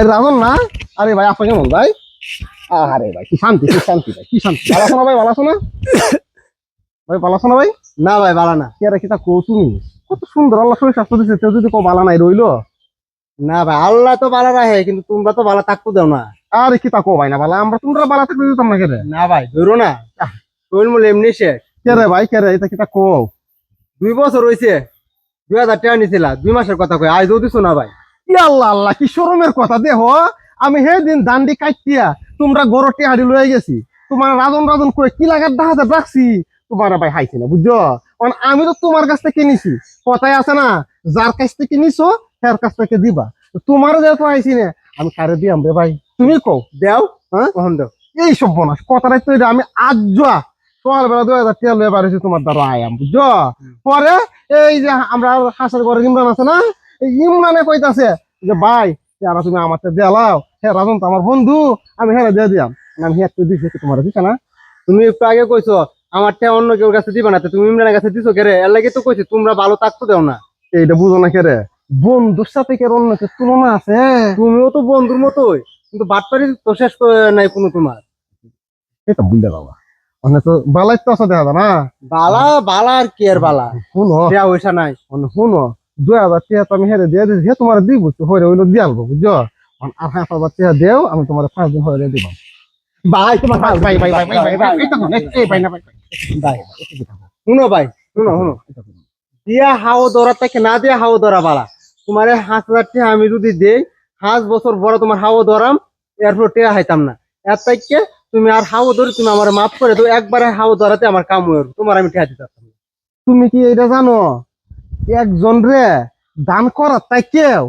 আরে রাজন না? আরে ভাই আপনাকে কেমন ভাই। আরে ভাই কি শান্তি কি শান্তি ভাই কি শান্তি। ভালো না ভাই ভালো না? ভাই ভালো না ভাই? না ভাই বালা না। কে রেখে তা কো তুমি কত সুন্দর আল্লাহ শরীর স্বাস্থ্য দিচ্ছে তেও যদি কো বালা নাই রইল। না ভাই আল্লাহ তো বালা রাখে কিন্তু তোমরা তো বালা থাকতো দাও না। আরে কি তা কো ভাই না বালা আমরা তোমরা বালা থাকতে দিতাম না কে রে না ভাই ধরো না। শরীর মূল এমনি শেষ। কে রে ভাই কে রে এটা কি তা কো দুই বছর হয়েছে দুই হাজার টাকা নিছিলা দুই মাসের কথা কই আজও দিছো না ভাই? আল্লাহ আল্লাহ কি শরমের কথা দেহ? আমি হে দিন দান্ডি কাটিয়া তোমরা গরটি হাড়ি লয়ে গেছি। তোমার রাজন রাজন কই কি লাগার ডাহাতে রাখছি? তোমার ভাই হাইছি না বুঝছ? কারণ আমি তো তোমার কাছ থেকে নিছি। কথাই আছে না যার কাছ থেকে নিছো তার কাছ থেকে দিবা। তোমার যেহেতু আইছি না আমি কারে দিয়াম রে ভাই? তুমি কও। দেও হ্যাঁ? কখন দেও? এই সব বনাস কথাটাই তো আমি আজ যা সকালবেলা দুই হাজার টাকা লয়ে পারেছি তোমার দ্বারা আয়াম বুঝছ? পরে এই যে আমরা হাঁসের ঘরে ইমরান আছে না ইমরানে কইতাছে যে ভাই যারা তুমি আমার দেলাও হ্যাঁ রাজন তো আমার বন্ধু আমি হ্যাঁ দিয়ে দিয়াম। আমি হ্যাঁ তুই দিছি তোমার দিছে না? তুমি একটু আগে কইছো আমার টাকা অন্য কেউ কাছে দিবা না। তুমি ইমরানের কাছে দিছো কেরে? এর লাগে তো কইছি তোমরা ভালো থাকতো দেও না। এইটা বুঝো না কে রে বন্ধুর সাথে কে অন্য কে তুলনা আছে? তুমিও তো বন্ধুর মতোই কিন্তু বাটপারি তো শেষ করে নাই কোনো তোমার। এটা বুঝলে বাবা। তো বালাই তো আছে দেখা না? বালা বালা আর কি আর বালা? শুনো। হইসা নাই। শুনো। দুই আমি আমি দিব। শুনো শুনো দিয়া হাঁস টাকা আমি যদি দেই হাঁস বছর বড় তোমার হাও দরাম এরপর টাকা হাইতাম না। এর থেকে তুমি আর হাও ধরে তুমি আমার মাফ করে তো একবারে হাও ধরাতে আমার কাম। তোমার আমি টাকা দিতে তুমি কি এটা জানো? একজন রে দান করা তাই কেউ?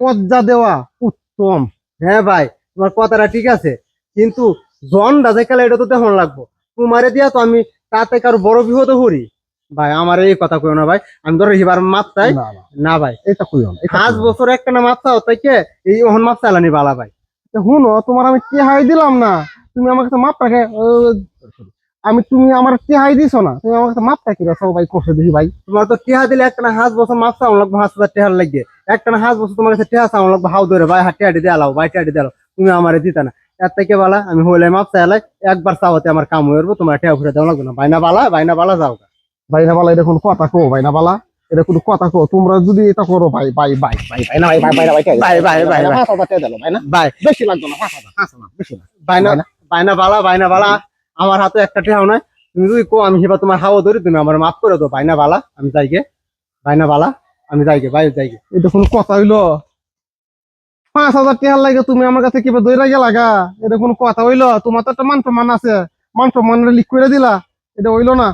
পজ্জা দেওয়া উত্তম। হ্যাঁ ভাই তোমার কথাটা ঠিক আছে। কিন্তু জন রাজা কালে এটা তো তেমন লাগবো। তোমারে দিয়া তো আমি তাতে কারও বড় বিপদ হরি ভাই আমার এই কথা কইও না ভাই। আমি ধরো এবার মাপ চাই। না, ভাই। এটা কইও না পাঁচ। বছর একটা না মাপ চাও তাই কে? এই ওহন মাপ চালানি বালা ভাই। শুনো তোমার আমি টেহাই দিলাম না। তুমি আমাকে মাপ রাখে আমি তুমি আমার টেহাই দিছো না তুমি আমার কাছে মাপ রাখি ভাই কষে দিছি ভাই তোমার তো টেহা দিলে একটা না হাঁস বছর মাপ চাও লাগবে হাঁস হাজার টেহার লাগিয়ে একটা না হাঁস বছর তোমার কাছে টেহা চাও লাগবে হাও ধরে ভাই হাতে হাঁটি দিয়ে আলাও ভাই টেহাটি দিয়ে তুমি আমার দিতা না এর থেকে বালা আমি হইলে মাপ চাইলাই একবার চাওয়াতে আমার কাম হয়ে যাব তোমার টেহা ঘুরে দেওয়া লাগবে না বাইনা বালা বাইনা বালা যাও। ভাই বালা এটা কোনো কথা কো বাইনা বালা এটা কোনো কথা কো তোমরা যদি এটা করো ভাই ভাই ভাই ভাই ভাই না ভাই ভাই ভাই ভাই ভাই, ভাই, ভাই, ভাই। ভাই ভাই বেশি লাগতো না বেশি না বাইনা বাইনা বালা বাইনা বালা আমার হাতে একটা ঠেহাও নাই। তুমি যদি কো আমি সেবা তোমার হাওয়া ধরি, তুমি আমার মাফ করে দাও বাইনা বালা, আমি যাইগে। বাইনা বালা, আমি যাইগে, ভাই যাইগে। এটা কোনো কথা হইল? পাঁচ হাজার টেহার লাগে তুমি আমার কাছে কিবা দৈরা গেলা লাগা এটা কোনো কথা হইল? তোমার তো একটা মান সম্মান আছে। মান সম্মান লিক করে দিলা। এটা হইল না।